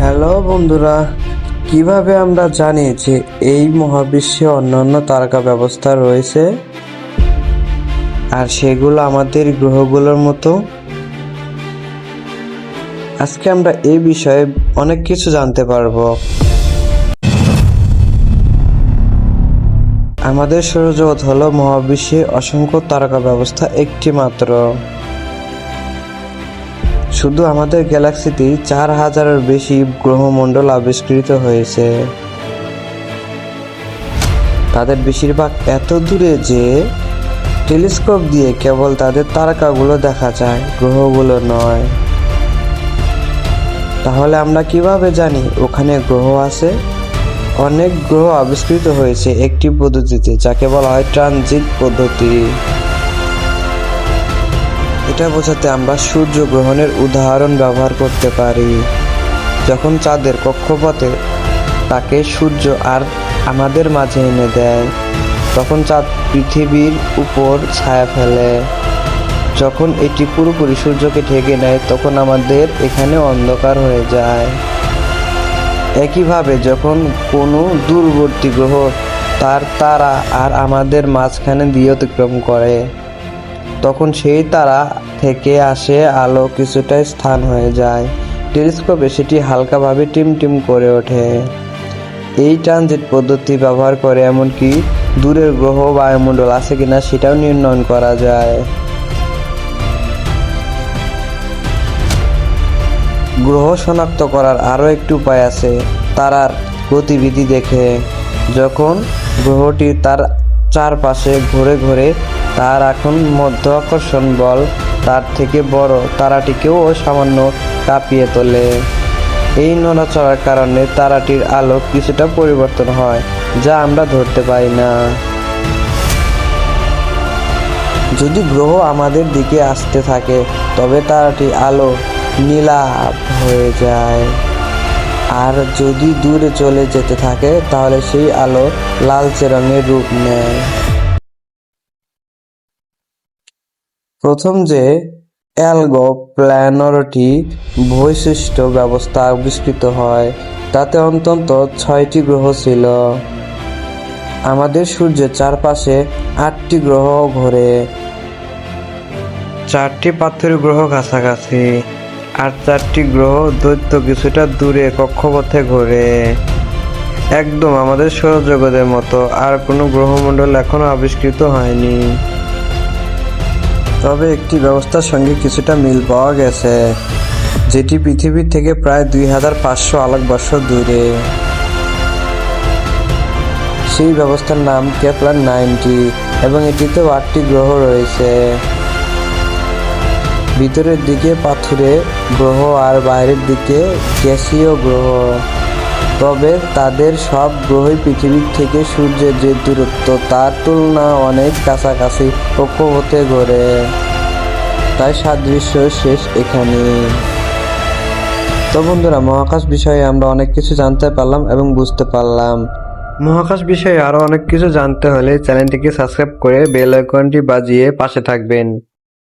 Hello বন্ধুরা, কীভাবে আমরা জানি যে এই মহাবিশ্বে অন্যান্য তারকা ব্যবস্থা রয়েছে? আর সেগুলো আমাদের গ্রহগুলোর মতো? আজকে আমরা এই বিষয়ে অনেক কিছু জানতে পারব। আমাদের সৌরজগৎ হলো মহাবিশ্বে অসংখ্য তারকা ব্যবস্থা একটি মাত্র শুধু আমাদের গ্যালাক্সিতেই চার হাজারের বেশি গ্রহমণ্ডল আবিষ্কৃত হয়েছে। তাদের বেশিরভাগ এত দূরে যে টেলিস্কোপ দিয়ে কেবল তাদের তারকাগুলো দেখা যায়, গ্রহগুলো নয়। তাহলে আমরা কীভাবে জানি ওখানে গ্রহ আছে? অনেক গ্রহ আবিষ্কৃত হয়েছে একটি পদ্ধতিতে, যাকে বলা হয় ট্রানজিট পদ্ধতি। এটা বোঝাতে আমরা সূর্য গ্রহণের উদাহরণ ব্যবহার করতে পারি। যখন চাঁদের কক্ষপথে তাকে সূর্য আর আমাদের মাঝে এনে দেয়, তখন চাঁদ পৃথিবীর উপর ছায়া ফেলে। যখন এটি পুরোপুরি সূর্যকে ঢেকে নেয়, তখন আমাদের এখানে অন্ধকার হয়ে যায়। একইভাবে যখন কোনো দূরবর্তী গ্রহ তার তারা আর আমাদের মাঝখানে দিয়ে অতিক্রম করে, তখন সেই তারা থেকে আসে, আলো কিছুটা স্থান হয়ে যায়। টেলিস্কোপে সেটি হালকাভাবে টিম টিম করে ওঠে। এই ট্রানজিট পদ্ধতি ব্যবহার করে এমনকি দূরের গ্রহ বায়ুমণ্ডল আছে কিনা সেটাও নির্ণয় করা যায়। গ্রহ শনাক্ত করার আরও একটি উপায় আছে, তারার গতিবিধি দেখে। যখন গ্রহটি তার চারপাশে ঘুরে ঘুরে তার এখন মধ্য আকর্ষণ বল। তার থেকে বড় তারাটিকেও সামান্য কাঁপিয়ে তোলে। এই নড়াচড়ার কারণে তারাটির আলো কিছুটা পরিবর্তন হয়, যা আমরা ধরতে পারি না। যদি গ্রহ আমাদের দিকে আসতে থাকে, তবে তারাটি আলো নীলাভ হয়ে যায়। আর যদি দূরে চলে যেতে থাকে, তাহলে সেই আলো লালচে রঙের রূপ নেয়। প্রথম যে অ্যালগো প্ল্যানরটি বৈশিষ্ট্য ব্যবস্থা আবিষ্কৃত হয়, তাতে অন্তত ছয়টি গ্রহ ছিল। আমাদের সূর্যের চারপাশে আটটি গ্রহ ঘোরে। চারটি পাথরের গ্রহ কাছাকাছি, আর চারটি গ্রহ দৈত্য কিছুটা দূরে কক্ষপথে ঘোরে। একদম আমাদের সৌরজগতের মতো আর কোনো গ্রহমণ্ডল এখনও আবিষ্কৃত হয়নি। তবে একটি ব্যবস্থার সঙ্গে কিছুটা মিল পাওয়া গেছে, যেটি পৃথিবীর থেকে প্রায় দুই হাজার পাঁচশো আলোকবর্ষ দূরে। সেই ব্যবস্থার নাম কেপলার নাইনটি, এবং এটিতেও আটটি গ্রহ রয়েছে। ভিতরের দিকে পাথুরে গ্রহ আর বাইরের দিকে গ্যাসীয় গ্রহ। তবে তাদের সব গ্রহই পৃথিবীর থেকে সূর্যের যে দূরত্ব, তার তুলনা অনেক কাছাকাছি কক্ষপথে ঘোরে। তাই সাদৃশ্য শেষ এখানে। তো বন্ধুরা, মহাকাশ বিষয়ে আমরা অনেক কিছু জানতে পারলাম এবং বুঝতে পারলাম। মহাকাশ বিষয়ে আরও অনেক কিছু জানতে হলে চ্যানেলটিকে সাবস্ক্রাইব করে বেল আইকনটি বাজিয়ে পাশে থাকবেন।